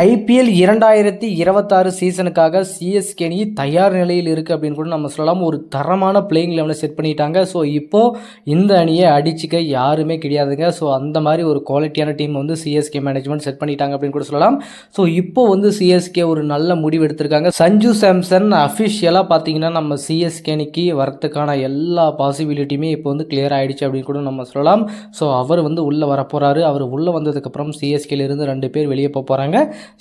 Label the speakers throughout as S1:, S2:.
S1: IPL இரண்டாயிரத்தி இருபத்தாறு சீசனுக்காக CSK அணி தயார் நிலையில் இருக்குது அப்படின்னு கூட நம்ம சொல்லலாம். ஒரு தரமான பிளேயிங் லெவலை செட் பண்ணிட்டாங்க. ஸோ இப்போது இந்த அணியை அடிச்சுக்க யாருமே கிடையாதுங்க. ஸோ அந்த மாதிரி ஒரு குவாலிட்டியான டீம் வந்து சிஎஸ்கே மேனேஜ்மெண்ட் செட் பண்ணிட்டாங்க அப்படின்னு கூட சொல்லலாம். ஸோ இப்போ வந்து சிஎஸ்கே ஒரு நல்ல முடிவு எடுத்திருக்காங்க. சஞ்சு சாம்சன் அஃபிஷியலாக பார்த்தீங்கன்னா நம்ம சிஎஸ்கே அணிக்கு வரத்துக்கான எல்லா பாசிபிலிட்டியுமே இப்போ வந்து கிளியர் ஆகிடுச்சு அப்படின்னு கூட நம்ம சொல்லலாம். ஸோ அவர் வந்து உள்ளே வரப்போகிறாரு அவர் உள்ளே வந்ததுக்கப்புறம் சிஎஸ்கேலேருந்து ரெண்டு பேர் வெளியே போக போகிறாங்க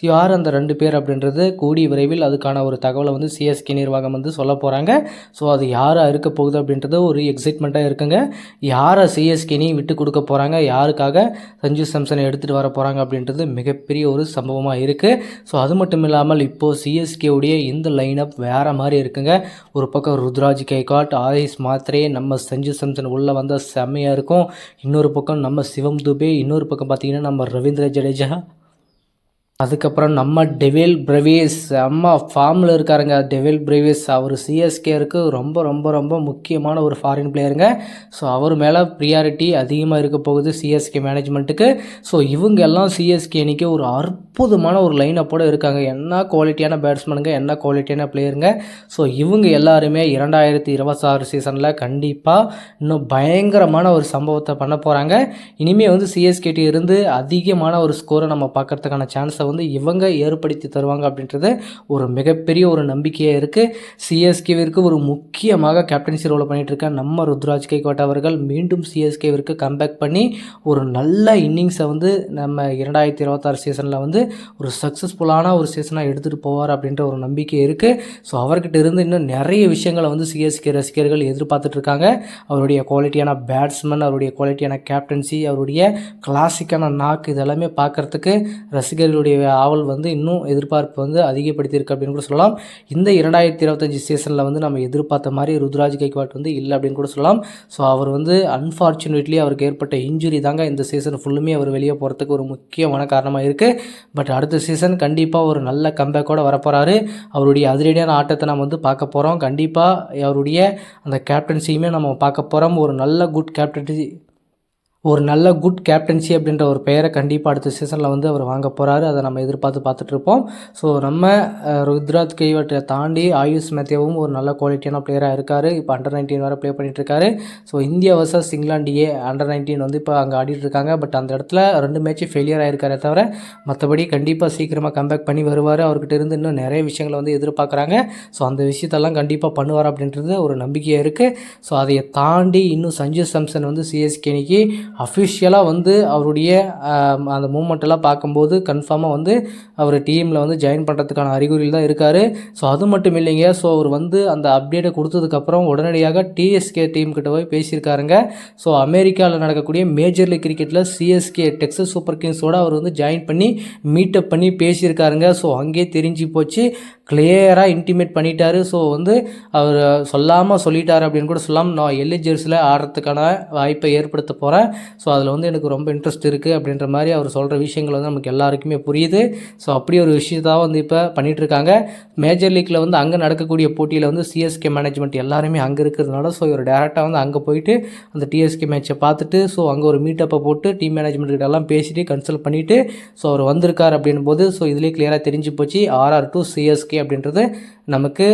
S1: யார் அந்த ரெண்டு பேர் அப்படின்றது கூடி விரைவில் அதுக்கான ஒரு தகவலை வந்து சிஎஸ்கே நிர்வாகம் வந்து சொல்ல போகிறாங்க ஸோ அது யாராக இருக்க போகுது அப்படின்றது ஒரு எக்ஸைட்மெண்ட்டாக இருக்குங்க. யாரை சிஎஸ்கேனி விட்டு கொடுக்க போகிறாங்க யாருக்காக சஞ்சு சாம்சனை எடுத்துகிட்டு வர போகிறாங்க அப்படின்றது மிகப்பெரிய ஒரு சம்பவமாக இருக்குது ஸோ அது மட்டும் இல்லாமல் இப்போது சிஎஸ்கேவுடைய இந்த லைனப் வேறு மாதிரி இருக்குங்க. ஒரு பக்கம் ருத்ராஜ் கைகாட் ஆயுஷ் மாத்ரே நம்ம சஞ்சு சாம்சன் உள்ளே வந்தால் செம்மையாக இருக்கும். இன்னொரு பக்கம் நம்ம சிவம் துபே இன்னொரு பக்கம் பார்த்திங்கன்னா நம்ம ரவீந்திர ஜடேஜா. அதுக்கப்புறம் நம்ம டெவில் பிரவேஸ் அம்மா ஃபார்மில் இருக்காருங்க. டெவில் பிரவேஸ் அவர் சிஎஸ்கேருக்கு ரொம்ப ரொம்ப ரொம்ப முக்கியமான ஒரு ஃபாரின் பிளேயருங்க ஸோ அவர் மேலே ப்ரியாரிட்டி அதிகமாக இருக்க போகுது சிஎஸ்கே மேனேஜ்மெண்ட்டுக்கு ஸோ இவங்க எல்லாம் சிஎஸ்கே அன்றைக்கி ஒரு அற்புதமான ஒரு லைனப்போடு இருக்காங்க. என்ன குவாலிட்டியான பேட்ஸ்மேனுங்க என்ன குவாலிட்டியான பிளேயருங்க ஸோ இவங்க எல்லாருமே இரண்டாயிரத்தி இருபத்தாறு சீசனில் கண்டிப்பாக இன்னும் பயங்கரமான ஒரு சம்பவத்தை பண்ண போகிறாங்க இனிமேல் வந்து சிஎஸ்கேட்டி இருந்து அதிகமான ஒரு ஸ்கோரை நம்ம பார்க்கறதுக்கான சான்ஸை வந்து இவங்க ஏற்படுத்தி தருவாங்க அப்படின்றது ஒரு மிகப்பெரிய ஒரு நம்பிக்கையாக இருக்குது சிஎஸ்கேவிற்கு ஒரு முக்கியமாக கேப்டன்சி ரோலை பண்ணிகிட்டு இருக்க நம்ம ருத்ராஜ் கைகோட் அவர்கள் மீண்டும் சிஎஸ்கேவிற்கு கம்பேக் பண்ணி ஒரு நல்ல இன்னிங்ஸை வந்து நம்ம இரண்டாயிரத்தி இருபத்தாறு சீசனில் வந்து ஒரு சக்ஸஸ்ஃபுல்லான ஒரு சீசனாக எடுத்துகிட்டு போவார் அப்படின்ற ஒரு நம்பிக்கை இருக்குது ஸோ அவர்கிட்ட இருந்து இன்னும் நிறைய விஷயங்களை வந்து சிஎஸ்கே ரசிகர்கள் எதிர்பார்த்துட்டு இருக்காங்க. அவருடைய குவாலிட்டியான பேட்ஸ்மேன் அவருடைய குவாலிட்டியான கேப்டன்சி அவருடைய கிளாசிக்கான நாக்கு இதெல்லாமே பார்க்குறதுக்கு ரசிகர்களுடைய ஆவல் வந்து இன்னும் எதிர்பார்ப்பு வந்து அதிகப்படுத்தியிருக்கு அப்படின்னு கூட சொல்லலாம். இந்த இரண்டாயிரத்தி இருபத்தஞ்சி சீசனில் வந்து நம்ம எதிர்பார்த்த மாதிரி ருத்ராஜ் கைக்வாட் வந்து இல்லை அப்படின்னு கூட சொல்லலாம். ஸோ அவர் வந்து அன்ஃபார்ச்சுனேட்லி அவருக்கு ஏற்பட்ட இன்ஜுரி தாங்க இந்த சீசன் ஃபுல்லுமே அவர் வெளியே போகிறதுக்கு ஒரு முக்கியமான காரணமாக இருக்குது பட் அடுத்த சீசன் கண்டிப்பாக ஒரு நல்ல கம்பேக்கோடு வரப்போகிறாரு அவருடைய அதிரடியான ஆட்டத்தை நம்ம வந்து பார்க்க போகிறோம் கண்டிப்பாக அவருடைய அந்த கேப்டன்சியுமே நம்ம பார்க்க போகிறோம் ஒரு நல்ல குட் கேப்டன்சி ஒரு நல்ல குட் கேப்டன்சி அப்படின்ற ஒரு பெயரை கண்டிப்பாக அடுத்த சீசனில் வந்து அவர் வாங்க போகிறாரு அதை நம்ம எதிர்பார்த்து பார்த்துட்ருப்போம் ஸோ நம்ம ருத்ராஜ் கைவட்டை தாண்டி ஆயுஷ் மேத்யாவும் ஒரு நல்ல குவாலிட்டியான பிளேயராக இருக்கார். இப்போ அண்டர் நைன்டீன் வரை play பண்ணிகிட்ருக்காரு so India versus England A under nineteen வந்து இப்போ அங்கே ஆடிட்டுருக்காங்க பட் அந்த இடத்துல ரெண்டு மேட்ச்சு ஃபெயிலியர் ஆயிருக்காரே தவிர மற்றபடி கண்டிப்பாக சீக்கிரமாக கம்பேக் பண்ணி வருவார். அவர்கிட்ட இருந்து இன்னும் நிறைய விஷயங்களை வந்து எதிர்பார்க்குறாங்க. ஸோ அந்த விஷயத்தெல்லாம் கண்டிப்பாக பண்ணுவார் அப்படின்றது ஒரு நம்பிக்கையாக இருக்குது ஸோ அதை தாண்டி இன்னும் சஞ்சு சாம்சன் வந்து சிஎஸ்கே அஃபிஷியலாக வந்து அவருடைய அந்த மூமெண்ட்டெல்லாம் பார்க்கும்போது கன்ஃபார்மாக வந்து அவர் டீமில் வந்து ஜாயின் பண்ணுறதுக்கான அறிகுறியில் தான் இருக்கார். ஸோ அது மட்டும் இல்லைங்க. ஸோ அவர் வந்து அந்த அப்டேட்டை கொடுத்ததுக்கப்புறம் உடனடியாக டிஎஸ்கே டீம் கிட்ட போய் பேசியிருக்காருங்க. ஸோ அமெரிக்காவில் நடக்கக்கூடிய மேஜர் லீக் கிரிக்கெட்டில் சிஎஸ்கே டெக்ஸஸ் சூப்பர் கிங்ஸோட அவர் வந்து ஜாயின் பண்ணி மீட்டப் பண்ணி பேசியிருக்காருங்க. ஸோ அங்கேயே தெரிஞ்சு போச்சு. கிளியராக இன்டிமேட் பண்ணிட்டாரு. ஸோ வந்து அவர் சொல்லாமல் சொல்லிட்டார் அப்படின்னு கூட சொல்லாமல் நான் எல்லி ஜெர்ஸில் ஆடுறதுக்கான வாய்ப்பை ஏற்படுத்த போகிறேன் ஸோ அதில் வந்து எனக்கு ரொம்ப இன்ட்ரெஸ்ட் இருக்குது அப்படின்ற மாதிரி அவர் சொல்கிற விஷயங்கள் வந்து நமக்கு எல்லாருக்குமே புரியுது. ஸோ அப்படி ஒரு விஷயத்தான் வந்து இப்போ பண்ணிகிட்ருக்காங்க மேஜர் லீக்கில் வந்து அங்கே நடக்கக்கூடிய போட்டியில் வந்து சிஎஸ்கே மேனேஜ்மெண்ட் எல்லாருமே அங்கே இருக்கிறதுனால ஸோ இவர் டேரெக்டாக வந்து அங்கே போயிட்டு அந்த டிஎஸ்கே மேட்ச்சை பார்த்துட்டு ஸோ அங்கே ஒரு மீட்டப்பை போட்டு டீம் மேனேஜ்மெண்ட் கிட்ட எல்லாம் பேசிட்டு கன்சல்ட் பண்ணிவிட்டு ஸோ அவர் வந்திருக்கார் அப்படின்னும் போது ஸோ இதுலேயே கிளியராக தெரிஞ்சு போச்சு. ஆர்ஆர் டு சிஎஸ்கே அப்படின்றது நமக்கு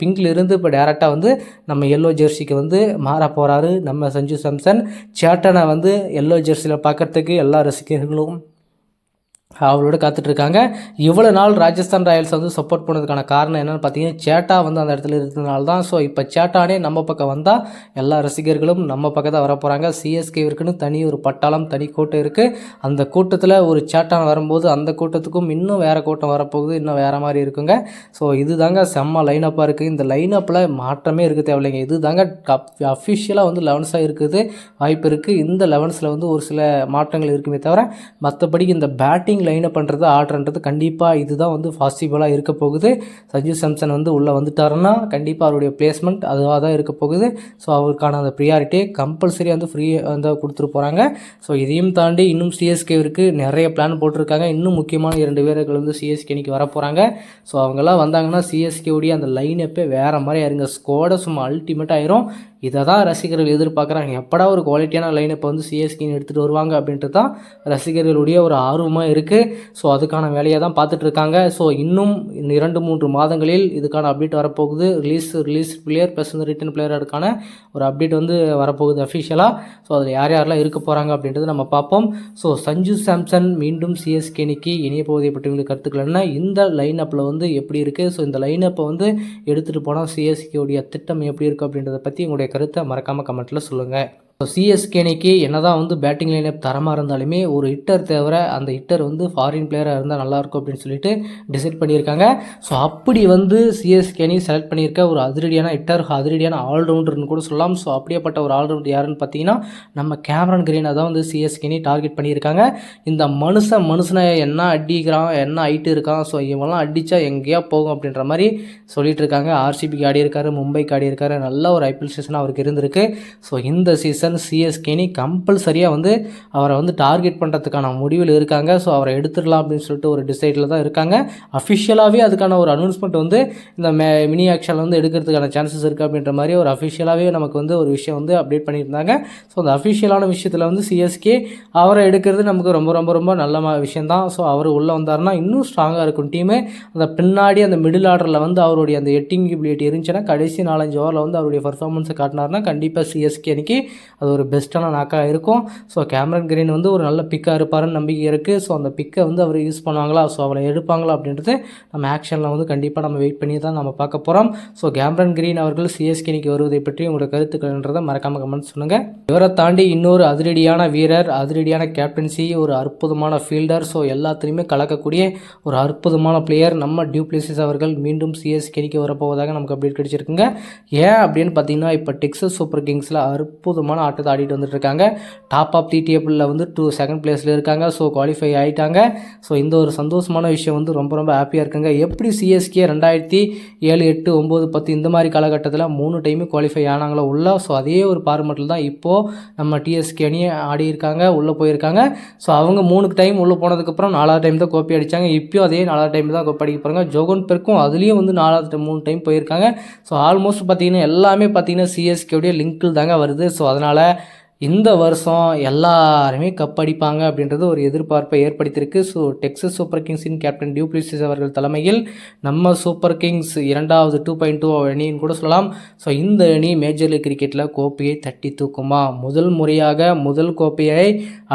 S1: பிங்க்ல இருந்து இப்போ டேரெக்டாக வந்து நம்ம எல்லோ ஜெர்சிக்கு வந்து மாற போகிறாரு நம்ம சஞ்சு சாம்சன். சேட்டனை வந்து எல்லோ ஜெர்சியில் பார்க்குறதுக்கு எல்லா ரசிகர்களும் அவளோட காத்துட்ருக்காங்க. இவ்வளோ நாள் ராஜஸ்தான் ராயல்ஸ் வந்து சப்போர்ட் பண்ணதுக்கான காரணம் என்னென்னு பார்த்தீங்கன்னா சேட்டா வந்து அந்த இடத்துல இருந்ததுனால தான் ஸோ இப்போ சேட்டானே நம்ம பக்கம் வந்தால் எல்லா ரசிகர்களும் நம்ம பக்கம் தான் வர போகிறாங்க சிஎஸ்கேவிற்குன்னு தனி ஒரு பட்டாளம் தனி கூட்டம் இருக்குது அந்த கூட்டத்தில் ஒரு சேட்டான் வரும்போது அந்த கூட்டத்துக்கும் இன்னும் வேறு கூட்டம் வரப்போகுது இன்னும் வேறு மாதிரி இருக்குங்க. ஸோ இது தாங்க செம்ம லைனப்பாக இருக்குது இந்த லைனப்பில் மாற்றமே இருக்க தேவையில்லைங்க. இது தாங்க அஃபிஷியலாக வந்து லெவன்ஸாக இருக்குது. வாய்ப்பு இருக்குது இந்த லெவன்ஸில் வந்து ஒரு சில மாற்றங்கள் இருக்குமே தவிர மற்றபடி இந்த பேட்டிங் லைனப் பண்ணுறது ஆடுறது கண்டிப்பாக இதுதான் வந்து பாசிபிளாக இருக்க போகுது. சஞ்சு சாம்சன் வந்து உள்ளே வந்துட்டாருன்னா கண்டிப்பாக அவருடைய பிளேஸ்மெண்ட் அதுவாக தான் இருக்க போகுது. ஸோ அவருக்கான அந்த ப்ரியாரிட்டியை கம்பல்சரி வந்து ஃப்ரீ வந்து கொடுத்துட்டு போகிறாங்க ஸோ இதையும் தாண்டி இன்னும் சிஎஸ்கேவிற்கு நிறைய பிளான் போட்டிருக்காங்க. இன்னும் முக்கியமான இரண்டு வீரர்கள் வந்து சிஎஸ்கே இன்னைக்கு வர போகிறாங்க ஸோ அவங்கெல்லாம் வந்தாங்கன்னா சிஎஸ்கேவுடைய அந்த லைன் வேறு மாதிரி ஆயிருங்க. ஸ்கோட சும்மா அல்டிமேட் ஆயிரும். இதை தான் ரசிகர்கள் எதிர்பார்க்குறாங்க. எப்படா ஒரு குவாலிட்டியான லைனப்பை வந்து சிஎஸ்கின்னு எடுத்துகிட்டு வருவாங்க அப்படின்றது தான் ரசிகர்களுடைய ஒரு ஆர்வமாக இருக்குது ஸோ அதுக்கான வேலையை தான் பார்த்துட்ருக்காங்க. ஸோ இன்னும் இரண்டு மூன்று மாதங்களில் இதுக்கான அப்டேட் வரப்போகுது. ரிலீஸ் ரிலீஸ் பிளேயர் ப்ளஸ் வந்து ரிட்டன் பிளேயருக்கான ஒரு அப்டேட் வந்து வரப்போகுது அஃபிஷியலாக ஸோ அதில் யார் யாரெல்லாம் இருக்க போகிறாங்க அப்படின்றத நம்ம பார்ப்போம். ஸோ சஞ்சு சாம்சன் மீண்டும் சிஎஸ்கே அணிக்கு இணைய போவதை பற்றி உங்களுக்கு கருத்துக்கள் என்ன? இந்த லைன் அப்பில் வந்து எப்படி இருக்குது ஸோ இந்த லைன் அப்பை வந்து எடுத்துகிட்டு போனால் சிஎஸ்கேவுடைய திட்டம் எப்படி இருக்குது அப்படின்றத பற்றி உங்களுடைய கருத்தை மறக்காமல் கமெண்ட்டில் சொல்லுங்கள் ஸோ சிஎஸ்கே அணிக்கு என்ன தான் வந்து பேட்டிங் லைனப் தரமாக இருந்தாலுமே ஒரு ஹிட்டர் தவிர அந்த ஹிட்டர் வந்து ஃபாரின் பிளேயராக இருந்தால் நல்லாயிருக்கும் அப்படின்னு சொல்லிட்டு டிசைட் பண்ணியிருக்காங்க. ஸோ அப்படி வந்து சிஎஸ்கேனி செலக்ட் பண்ணியிருக்க ஒரு அதிரடியான ஹிட்டர் அதிரடியான ஆல்ரவுண்டர்னு கூட சொல்லலாம். ஸோ அப்படியேப்பட்ட ஒரு ஆல்ரவுண்டர் யாருன்னு பார்த்தீங்கன்னா நம்ம கேமரன் கிரீனை தான் வந்து சிஎஸ்கே அணி டார்கெட் பண்ணியிருக்காங்க. இந்த மனுஷன் மனுஷனை என்ன அடிக்கிறான் என்ன ஹைட்டு இருக்கான் ஸோ இவெல்லாம் அடித்தா எங்கேயா போகும் அப்படின்ற மாதிரி சொல்லிட்டு இருக்காங்க. ஆர்சிபிக்கு ஆடி இருக்காரு மும்பைக்கு ஆடி இருக்காரு. நல்ல ஒரு ஐபிஎல் சீசனாக அவருக்கு இருந்திருக்கு. ஸோ இந்த சீசன் சிஎஸ்கேனி கம்பல்சரியாக வந்து அவரை வந்து டார்கெட் பண்ணுறதுக்கான முடிவில் இருக்காங்க. ஸோ அவரை எடுத்துடலாம் அப்படின்னு சொல்லிட்டு ஒரு டிசைடில் தான் இருக்காங்க. அஃபிஷியலாகவே அதுக்கான ஒரு அனௌன்ஸ்மெண்ட் வந்து இந்த மே மினி ஆக்ஷனில் வந்து எடுக்கிறதுக்கான சான்சஸ் இருக்குது அப்படின்ற மாதிரி ஒரு அஃபிஷியலாகவே நமக்கு வந்து ஒரு விஷயம் வந்து அப்டேட் பண்ணியிருந்தாங்க. ஸோ அந்த அஃபிஷியலான விஷயத்தில் வந்து சிஎஸ்கே அவரை எடுக்கிறது நமக்கு ரொம்ப ரொம்ப ரொம்ப நல்ல விஷயம் தான் ஸோ அவர் உள்ளே வந்தார்னா இன்னும் ஸ்ட்ராங்காக இருக்கும் டீமு அந்த பின்னாடி அந்த மிடில் ஆர்டரில் வந்து அவருடைய அந்த எட்டிங் எபிலிட்டி இருந்துச்சுன்னா கடைசி நாலஞ்சு ஓவரில் வந்து அவருடைய பர்ஃபார்மன்ஸை காட்டினார்னா கண்டிப்பாக சிஎஸ்கே அன்னைக்கு அது ஒரு பெஸ்ட்டான நாக்காக இருக்கும். ஸோ கேமரன் கிரீன் வந்து ஒரு நல்ல பிக்காக இருப்பாருன்னு நம்பிக்கை இருக்குது ஸோ அந்த பிக்கை வந்து அவர் யூஸ் பண்ணுவாங்களா? ஸோ அவளை எடுப்பாங்களா அப்படின்றது நம்ம ஆக்ஷனில் வந்து கண்டிப்பாக நம்ம வெயிட் பண்ணி தான் நம்ம பார்க்க போகிறோம் ஸோ கேமரன் கிரீன் அவர்கள் சிஎஸ்கேனிக்கு வருவதை பற்றி உங்களோட கருத்துக்கள்ன்றதை மறக்காமல் கமெண்ட் சொல்லுங்கள் இவரை தாண்டி இன்னொரு அதிரடியான வீரர் அதிரடியான கேப்டன்சி ஒரு அற்புதமான ஃபீல்டர் ஸோ எல்லாத்துலேயுமே கலக்கக்கூடிய ஒரு அற்புதமான பிளேயர் நம்ம டியூப்ளேசிஸ் அவர்கள் மீண்டும் சிஎஸ்கேனிக்கு வரப்போவதாக நமக்கு அப்டேட் கிடைச்சிருக்குங்க. ஏன் அப்படின்னு பார்த்தீங்கன்னா இப்போ டெக்ஸஸ் சூப்பர் கிங்ஸில் அற்புதமான ஆட்டத்தை ஆடிட்டு வந்துட்டுருக்காங்க. டாப் ஆஃப் தி டேபிளில் வந்து டூ செகண்ட் பிளேஸில் இருக்காங்க. ஸோ குவாலிஃபை ஆகிட்டாங்க ஸோ இந்த ஒரு சந்தோஷமான விஷயம் வந்து ரொம்ப ரொம்ப ஹாப்பியாக இருக்குங்க. எப்படி சிஎஸ்கே ரெண்டாயிரத்தி ஏழு எட்டு ஒம்பது பத்து இந்த மாதிரி காலகட்டத்தில் மூணு டைமு குவாலிஃபை ஆனாங்களோ உள்ள ஸோ அதே ஒரு பார்மெட்டில் தான் இப்போது நம்ம டிஎஸ்கே அணி ஆடி இருக்காங்க உள்ளே போயிருக்காங்க. ஸோ அவங்க மூணு டைம் உள்ளே போனதுக்கப்புறம் நாலாவது டைம் தான் கோப்பி அடித்தாங்க இப்போயும் அதே நாலாவது டைம் தான் கோப்பி அடிக்க போகிறாங்க ஜோகன் பெருக்கும் அதுலேயும் வந்து நாலாவது டைம் மூணு டைம் போயிருக்காங்க. ஸோ ஆல்மோஸ்ட் பார்த்தீங்கன்னா எல்லாமே பார்த்தீங்கன்னா சிஎஸ்கேவுடைய லிங்கில் தாங்க வருது. ஸோ அதனால் இந்த வருஷம் எல்லாருமே கப் அடிப்பாங்க அப்படின்றது ஒரு எதிர்பார்ப்பை ஏற்படுத்தியிருக்கு. ஸோ டெக்ஸஸ் சூப்பர் கிங்ஸின் கேப்டன் டியூப்ளிசிஸ் அவர்கள் தலைமையில் நம்ம சூப்பர் கிங்ஸ் இரண்டாவது டூ பாயிண்ட் டூ அணின்னு கூட சொல்லலாம். ஸோ இந்த அணி மேஜர் லீக் கிரிக்கெட்டில் கோப்பையை தட்டி தூக்குமா? முதல் முறையாக முதல் கோப்பையை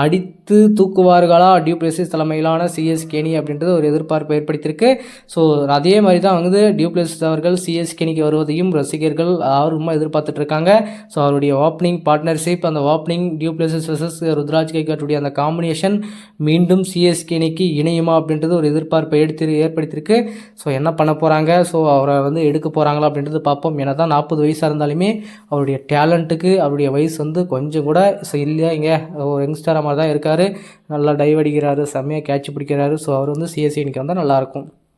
S1: அடி இழுத்து தூக்குவார்களா? டியூப்ளேசிஸ் தலைமையிலான சிஎஸ் கெனி அப்படின்றது ஒரு எதிர்பார்ப்பு ஏற்படுத்தியிருக்கு. ஸோ அதே மாதிரி தான் வந்து டியூப்ளேசிஸ் அவர்கள் சிஎஸ் கெனிக்கு வருவதையும் ரசிகர்கள் ஆர்வமாக எதிர்பார்த்துட்டு இருக்காங்க. ஸோ அவருடைய ஓப்பனிங் பார்ட்னர்ஷிப் அந்த opening du Plessis versus Ruturaj கைகாட்டுடைய அந்த காம்பினேஷன் மீண்டும் சிஎஸ்கே அணிக்கு இணையுமா அப்படின்றது ஒரு எதிர்பார்ப்பை எடுத்து ஏற்படுத்தியிருக்கு. ஸோ என்ன பண்ண போகிறாங்க ஸோ அவரை வந்து எடுக்க போகிறாங்களா அப்படின்றது பார்ப்போம். ஏன்னா தான் நாற்பது வயசாக இருந்தாலுமே அவருடைய டேலண்ட்டுக்கு அவருடைய வயசு வந்து கொஞ்சம் கூட ஸோ இல்லையா இங்கே? ஒரு யங்ஸ்டராக மாதிரி தான் இருக்கார். நல்லா டைவ் அடிக்கிறாரு செம்மையாக கேட்ச் பிடிக்கிறாரு. ஸோ அவர் வந்து சிஎஸ்சி இன்னைக்கு வந்தால் நல்லாயிருக்கும்